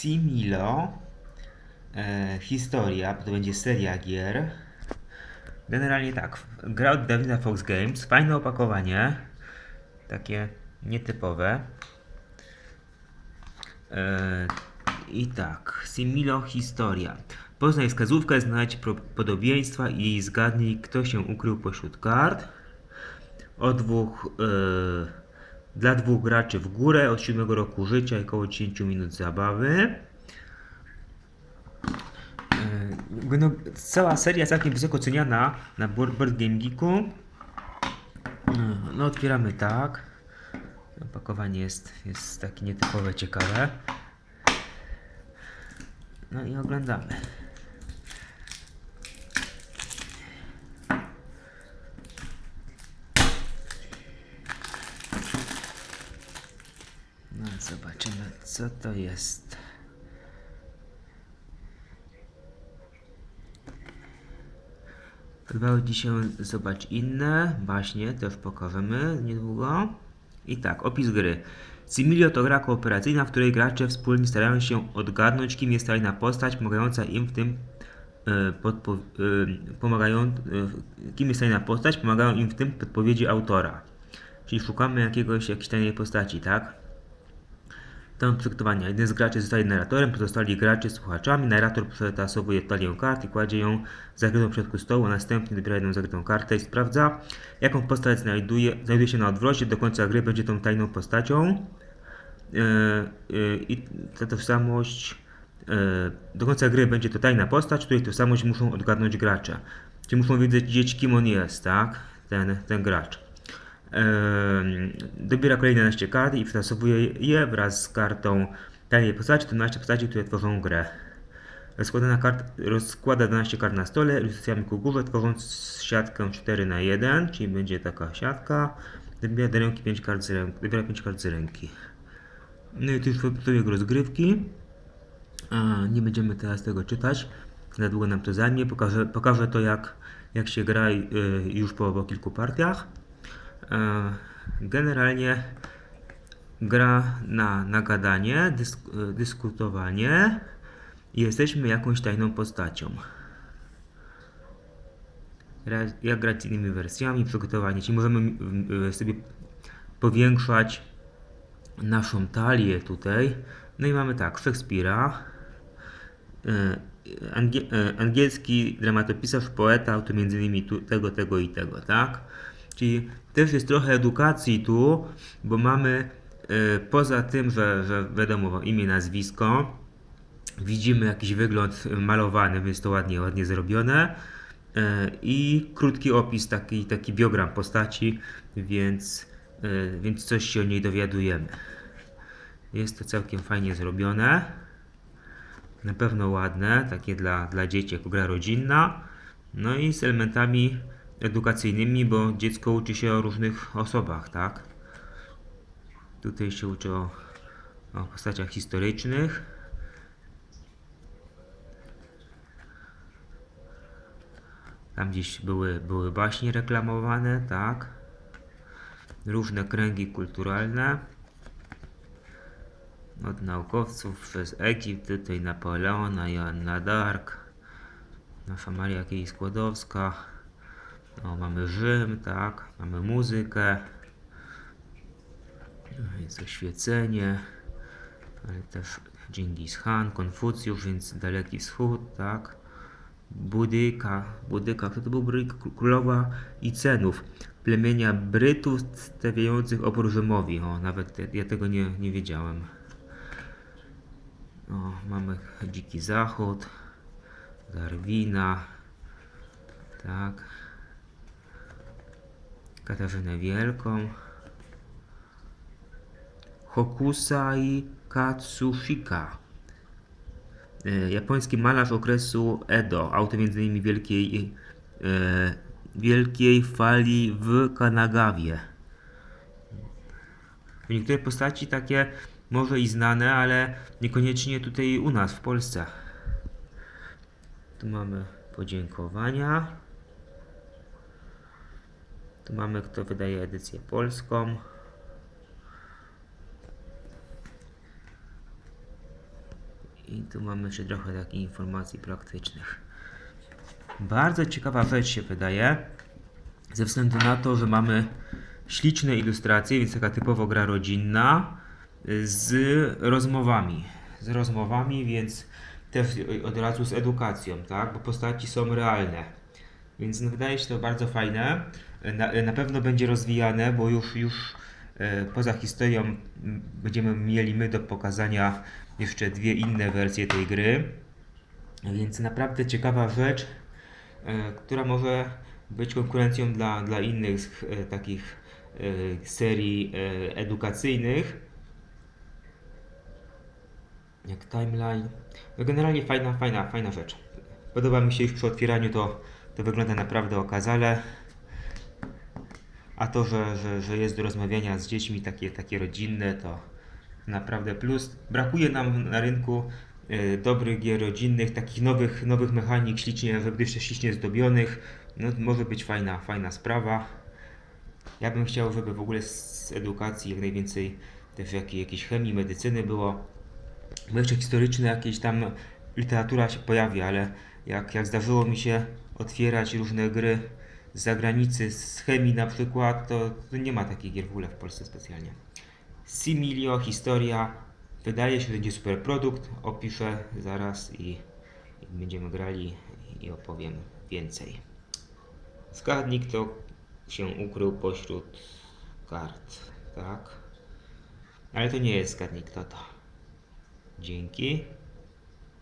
Similo. E, historia, bo to będzie seria gier. Generalnie tak, gra od Dawida Fox Games, fajne opakowanie, takie nietypowe. E, I tak, Similo Historia. Poznaj wskazówkę, znajdź podobieństwa i zgadnij, kto się ukrył pośród kart. O dwóch, e, dla dwóch graczy w górę, od 7 roku życia i około 10 minut zabawy. E, No, cała seria całkiem wysoko ceniana na Board Game Geeku. E, No otwieramy tak. Opakowanie jest, jest takie nietypowe, ciekawe. No i oglądamy. No zobaczymy co to jest. Podobały Ci się zobacz inne, właśnie też pokażemy niedługo. I tak, opis gry. Similio to gra kooperacyjna, w której gracze wspólnie starają się odgadnąć, kim jest tajna postać, pomagająca im w tym e, podpo, e, pomagają, e, kim jest tajna postać, pomagają im w tym podpowiedzi autora. Czyli szukamy jakiegoś, jakiejś tajnej postaci, tak? Tam przygotowania. Jeden z graczy zostaje narratorem, pozostali gracze słuchaczami. Narrator przetasowuje talię kart i kładzie ją zakrytą w środku stołu, a następnie dobiera jedną zakrytą kartę i sprawdza, jaką postać znajduje, znajduje się na odwrocie. Do końca gry będzie tą tajną postacią. Yy, yy, I ta tożsamość. Yy, do końca gry będzie to tajna postać, której tożsamość muszą odgadnąć gracze. Czyli muszą wiedzieć, kim on jest, tak? Ten, ten gracz. Dobiera kolejne 11 kart i przetasowuje je wraz z kartą tajnej postaci, to 12 postaci, które tworzą grę. Rozkłada, kart, rozkłada 12 kart na stole, ilustracjami ku górze, tworząc siatkę 4 na 1 czyli będzie taka siatka. Dobiera do ręki 5 kart z ręki. Dobiera 5 kart z ręki. No i tu już wpisuję jego rozgrywki. A, nie będziemy teraz tego czytać. Za długo nam to zajmie. Pokażę, pokażę to jak, jak się gra y, już po, po kilku partiach. E, Generalnie gra na, na gadanie, dysk, y, dyskutowanie i jesteśmy jakąś tajną postacią. Jak grać z innymi wersjami, przygotowanie, czyli możemy y, sobie powiększać naszą talię tutaj. No i mamy tak, Szekspira, e, angie, e, angielski dramatopisarz, poeta, autor między innymi tego, tego i tego, tak? Czyli też jest trochę edukacji tu, bo mamy e, poza tym, że, że wiadomo imię, nazwisko, widzimy jakiś wygląd malowany, więc to ładnie, ładnie zrobione e, i krótki opis, taki, taki biogram postaci, więc, e, więc coś się o niej dowiadujemy. Jest to całkiem fajnie zrobione. Na pewno ładne, takie dla, dla dzieci, jako gra rodzinna. No i z elementami edukacyjnymi, bo dziecko uczy się o różnych osobach, tak? Tutaj się uczy o, o postaciach historycznych. Tam gdzieś były, były baśnie reklamowane, tak? Różne kręgi kulturalne. Od naukowców przez Egipt, tutaj Napoleona, Joanna Dark, nasza Maria Kiej-Skłodowska. O, mamy Rzym, tak, mamy muzykę. No, Jest oświecenie, ale też Dżingis Khan, Konfucjusz, więc Daleki Wschód, tak. Budyka, Budyka, to był Budyka? Królowa Icenów, plemienia Brytów stawiających opór Rzymowi. O, nawet ja, ja tego nie, nie wiedziałem. O, mamy Dziki Zachód, Darwina, tak. Katarzynę Wielką, Hokusai Katsushika. E, japoński malarz okresu Edo, autor m.in. Wielkiej, e, Wielkiej Fali w Kanagawie. Niektóre postaci takie może i znane, ale niekoniecznie tutaj u nas w Polsce. Tu mamy podziękowania. Tu mamy kto wydaje edycję polską. I tu mamy jeszcze trochę takich informacji praktycznych. Bardzo ciekawa rzecz się wydaje, ze względu na to, że mamy śliczne ilustracje, więc taka typowo gra rodzinna z rozmowami. Z rozmowami, więc też od razu z edukacją, tak? Bo postaci są realne. Więc no, wydaje się to bardzo fajne. Na, na pewno będzie rozwijane, bo już, już e, poza historią będziemy mieli my do pokazania jeszcze dwie inne wersje tej gry. Więc naprawdę ciekawa rzecz, e, która może być konkurencją dla, dla innych e, takich serii edukacyjnych. Jak timeline. No generalnie fajna, fajna, fajna rzecz. Podoba mi się już przy otwieraniu to, to wygląda naprawdę okazale. A to, że, że, że jest do rozmawiania z dziećmi takie, takie rodzinne, to naprawdę plus. Brakuje nam na rynku e, dobrych gier rodzinnych, takich nowych, nowych mechanik, ślicznie, jeszcze ślicznie zdobionych. No, może być fajna, fajna sprawa. Ja bym chciał, żeby w ogóle z edukacji jak najwięcej też jakiej, jakiejś chemii, medycyny było. Bo jeszcze historyczne jakieś tam literatura się pojawia, ale jak, jak zdarzyło mi się otwierać różne gry z zagranicy, z chemii na przykład, to, to nie ma takich gier w ogóle w Polsce specjalnie. Similio, historia. Wydaje się, że będzie super produkt. Opiszę zaraz i, i będziemy grali i opowiem więcej. Zgadnij, kto się ukrył pośród kart, tak? Ale to nie jest kto to. Dzięki.